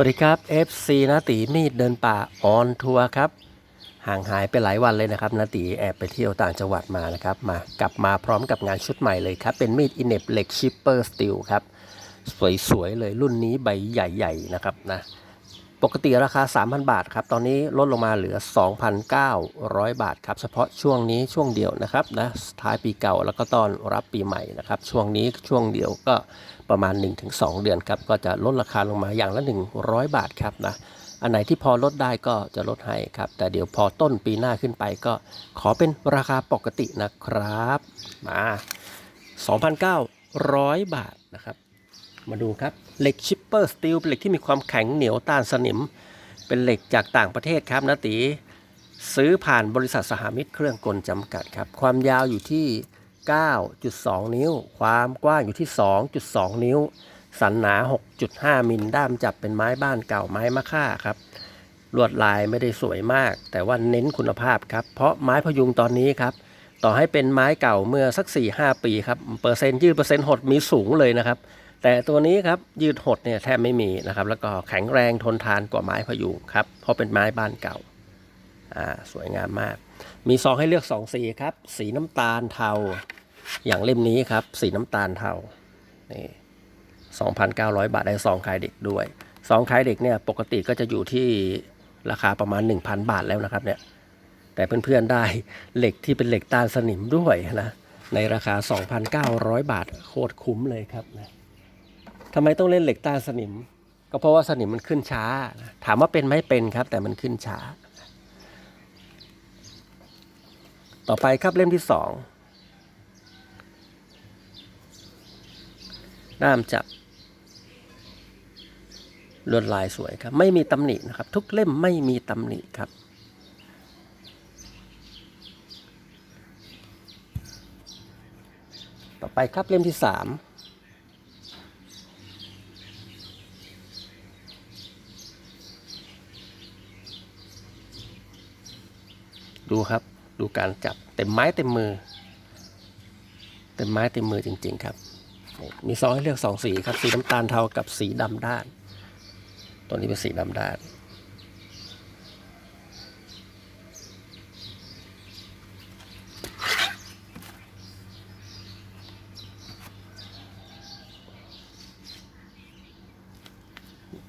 วัสดีครับ FC นาตีมีดเดินป่าออนทัวร์ครับ ห่างหายไปหลายวันเลยนะครับนาตีแอบไปเที่ยวต่างจังหวัดมานะครับ มากลับมาพร้อมกับงานชุดใหม่เลยครับ เป็นมีดอินเนบเหล็กชิปเปอร์สตีลครับ สวยๆเลยรุ่นนี้ใบใหญ่ ๆ นะครับนะ ปกติราคา 3,000 บาทครับ ตอนนี้ลดลงมาเหลือ 2,900 บาทครับ เฉพาะช่วงนี้ช่วงเดียวนะครับนะท้ายปีเก่าแล้วก็ต้อนรับปีใหม่นะครับ ช่วงนี้ช่วงเดียวก็ประมาณ 1-2 เดือนครับ ก็จะลดราคาลงมาอย่างละ 100 บาทครับนะ อันไหนที่พอลดได้ก็จะลดให้ครับ แต่เดี๋ยวพอต้นปีหน้าขึ้นไปก็ขอเป็นราคาปกตินะครับ มา 2,900 บาทนะครับ มาดูครับเหล็กชิปเปอร์สตีลเป็นเหล็กที่มีความแข็งเหนียวต้านสนิม เป็นเหล็กจากต่างประเทศครับนะตีซื้อผ่านบริษัทสหมิตรเครื่องกลจำกัดครับ ความยาวอยู่ที่ 9.2 นิ้ว ความกว้างอยู่ที่ 2.2 นิ้ว สันหนา 6.5 มิลด้ามจับเป็นไม้บ้านเก่าไม้มะค่าครับ ลวดลายไม่ได้สวยมาก แต่ว่าเน้นคุณภาพครับ เพราะไม้พยุงตอนนี้ครับ ต่อให้เป็นไม้เก่าเมื่อสัก 4-5 ปีครับ เปอร์เซ็นต์ยืดเปอร์เซ็นต์หดมีสูงเลยนะครับ แต่ตัวนี้ครับยืดหดเนี่ยแทบไม่มีนะครับ แล้วก็แข็งแรงทนทานกว่าไม้พยุงครับเพราะเป็นไม้บ้านเก่าอ่าสวยงามมาก มีซองให้เลือก2สีครับ สีน้ำตาลเทา อย่างเล่มนี้ครับ สีน้ำตาลเทานี่2,900 บาทได้ซองขายเด็กด้วยซองขายเด็กเนี่ยปกติก็จะอยู่ที่ราคาประมาณ 1,000 บาทแล้วนะครับเนี่ยแต่เพื่อนๆได้เหล็กที่เป็นเหล็กตานสนิมด้วยนะในราคา 2,900 บาทโคตรคุ้มเลยครับนะ ทำไมต้องเล่นเหล็กตาสนิม ก็เพราะว่าสนิมมันขึ้นช้า ถามว่าเป็นไหมเป็นครับ แต่มันขึ้นช้า ต่อไปครับเล่มที่สองด้ามจับลวดลายสวยครับ ไม่มีตำหนินะครับ ทุกเล่มไม่มีตำหนิครับ ต่อไปครับเล่มที่สาม ดูครับดูการจับเต็มไม้เต็มมือ เต็มไม้เต็มมือจริง ๆ ครับ มีซองให้เลือกสองสีครับ สีน้ำตาลเทากับสีดำด้าน ตัวนี้เป็นสีดำด้าน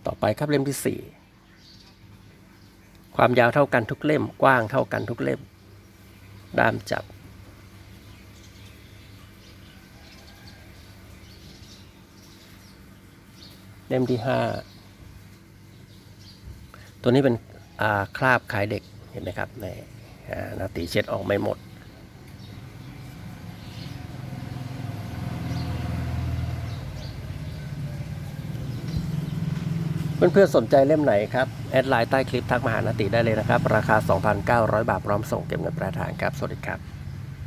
ต่อไปครับเล่มที่สี่ ความยาวเท่ากันทุกเล่ม กว้างเท่ากันทุกเล่ม ด้ามจับ เล่มที่ห้าตัวนี้เป็นคราบขายเด็กเห็นไหมครับในอ่านาตีเช็ดออกไม่หมด เพื่อนๆสนใจเล่มไหนครับ แอดไลน์ใต้คลิปทักมาหานาติได้เลยนะครับ ราคา 2,900 บาทพร้อมส่งเก็บเงินปลายทางครับ สวัสดีครับ